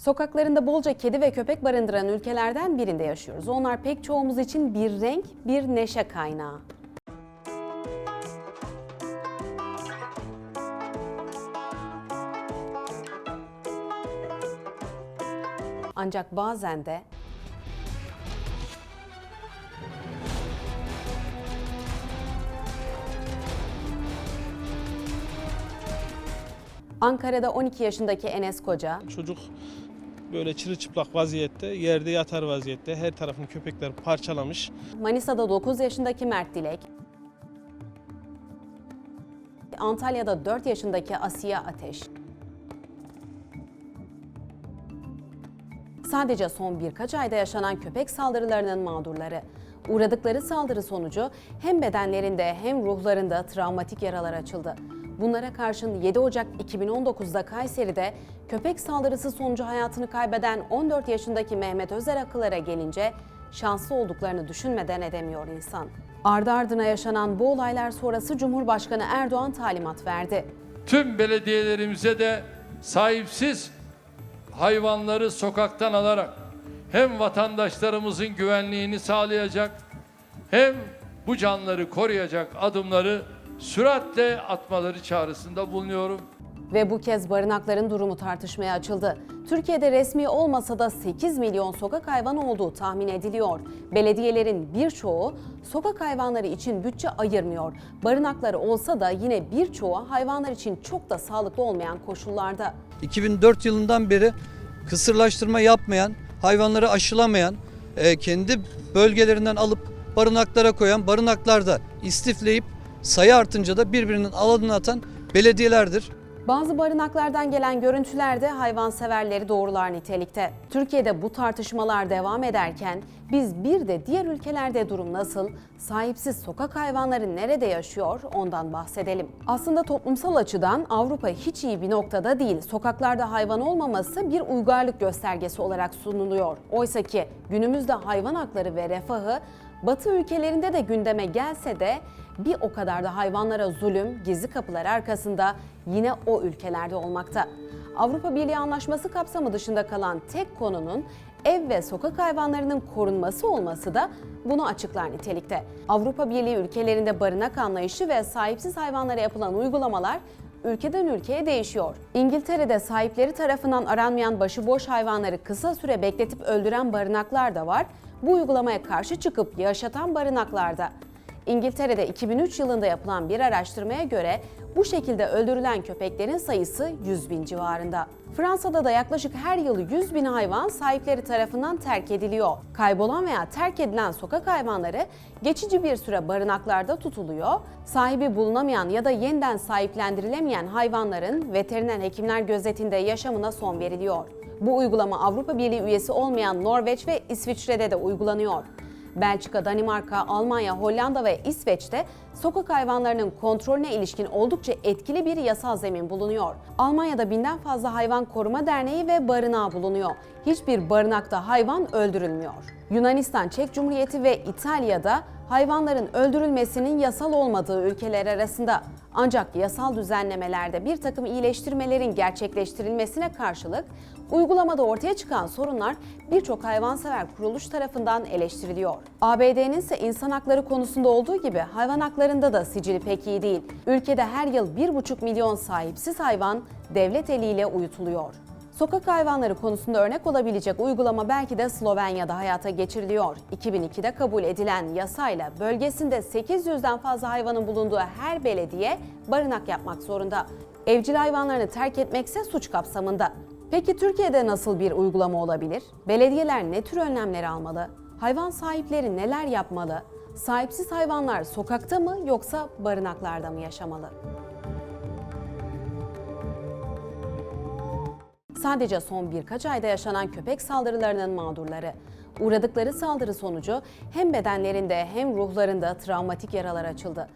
Sokaklarında bolca kedi ve köpek barındıran ülkelerden birinde yaşıyoruz. Onlar pek çoğumuz için bir renk, bir neşe kaynağı. Ancak bazen de Ankara'da 12 yaşındaki Enes Koca, Çocuk böyle çırılçıplak vaziyette, yerde yatar vaziyette. Her tarafını köpekler parçalamış. Manisa'da 9 yaşındaki Mert Dilek, Antalya'da 4 yaşındaki Asiye Ateş. Sadece son birkaç ayda yaşanan köpek saldırılarının mağdurları. Uğradıkları saldırı sonucu hem bedenlerinde hem ruhlarında travmatik yaralar açıldı. Bunlara karşın 7 Ocak 2019'da Kayseri'de köpek saldırısı sonucu hayatını kaybeden 14 yaşındaki Mehmet Özer akıllara gelince şanslı olduklarını düşünmeden edemiyor insan. Ardı ardına yaşanan bu olaylar sonrası Cumhurbaşkanı Erdoğan talimat verdi. tüm belediyelerimize de sahipsiz hayvanları sokaktan alarak hem vatandaşlarımızın güvenliğini sağlayacak hem bu canları koruyacak adımları süratle atmaları çağrısında bulunuyorum. Ve bu kez barınakların durumu tartışmaya açıldı. Türkiye'de resmi olmasa da 8 milyon sokak hayvanı olduğu tahmin ediliyor. Belediyelerin birçoğu sokak hayvanları için bütçe ayırmıyor. Barınakları olsa da yine birçoğu hayvanlar için çok da sağlıklı olmayan koşullarda. 2004 yılından beri kısırlaştırma yapmayan, hayvanları aşılamayan, e, kendi bölgelerinden alıp barınaklara koyan, barınaklarda istifleyip sayı artınca da birbirinin alanına atan belediyelerdir. Bazı barınaklardan gelen görüntüler de hayvanseverleri doğrular nitelikte. Türkiye'de bu tartışmalar devam ederken biz bir de diğer ülkelerde durum nasıl, sahipsiz sokak hayvanları nerede yaşıyor ondan bahsedelim. Aslında toplumsal açıdan Avrupa hiç iyi bir noktada değil. Sokaklarda hayvan olmaması bir uygarlık göstergesi olarak sunuluyor. Oysa ki günümüzde hayvan hakları ve refahı Batı ülkelerinde de gündeme gelse de bir o kadar da hayvanlara zulüm gizli kapılar arkasında yine o ülkelerde olmakta. Avrupa Birliği Anlaşması kapsamı dışında kalan tek konunun ev ve sokak hayvanlarının korunması olması da bunu açıklar nitelikte. Avrupa Birliği ülkelerinde barınak anlayışı ve sahipsiz hayvanlara yapılan uygulamalar ülkeden ülkeye değişiyor. İngiltere'de sahipleri tarafından aranmayan başıboş hayvanları kısa süre bekletip öldüren barınaklar da var. Bu uygulamaya karşı çıkıp yaşatan barınaklarda. İngiltere'de 2003 yılında yapılan bir araştırmaya göre bu şekilde öldürülen köpeklerin sayısı 100 bin civarında. Fransa'da da yaklaşık her yıl 100 bin hayvan sahipleri tarafından terk ediliyor. Kaybolan veya terk edilen sokak hayvanları geçici bir süre barınaklarda tutuluyor. Sahibi bulunamayan ya da yeniden sahiplendirilemeyen hayvanların veteriner hekimler gözetinde yaşamına son veriliyor. Bu uygulama Avrupa Birliği üyesi olmayan Norveç ve İsviçre'de de uygulanıyor. Belçika, Danimarka, Almanya, Hollanda ve İsveç'te sokak hayvanlarının kontrolüne ilişkin oldukça etkili bir yasal zemin bulunuyor. Almanya'da binden fazla hayvan koruma derneği ve barınağı bulunuyor. Hiçbir barınakta hayvan öldürülmüyor. Yunanistan, Çek Cumhuriyeti ve İtalya'da hayvanların öldürülmesinin yasal olmadığı ülkeler arasında. Ancak yasal düzenlemelerde bir takım iyileştirmelerin gerçekleştirilmesine karşılık uygulamada ortaya çıkan sorunlar birçok hayvansever kuruluş tarafından eleştiriliyor. ABD'nin ise insan hakları konusunda olduğu gibi hayvan haklarında da sicili pek iyi değil. Ülkede her yıl 1,5 milyon sahipsiz hayvan devlet eliyle uyutuluyor. Sokak hayvanları konusunda örnek olabilecek uygulama belki de Slovenya'da hayata geçiriliyor. 2002'de kabul edilen yasayla bölgesinde 800'den fazla hayvanın bulunduğu her belediye barınak yapmak zorunda. Evcil hayvanlarını terk etmekse suç kapsamında. Peki Türkiye'de nasıl bir uygulama olabilir? Belediyeler ne tür önlemler almalı? Hayvan sahipleri neler yapmalı? Sahipsiz hayvanlar sokakta mı yoksa barınaklarda mı yaşamalı? Sadece son birkaç ayda yaşanan köpek saldırılarının mağdurları. Uğradıkları saldırı sonucu hem bedenlerinde hem ruhlarında travmatik yaralar açıldı.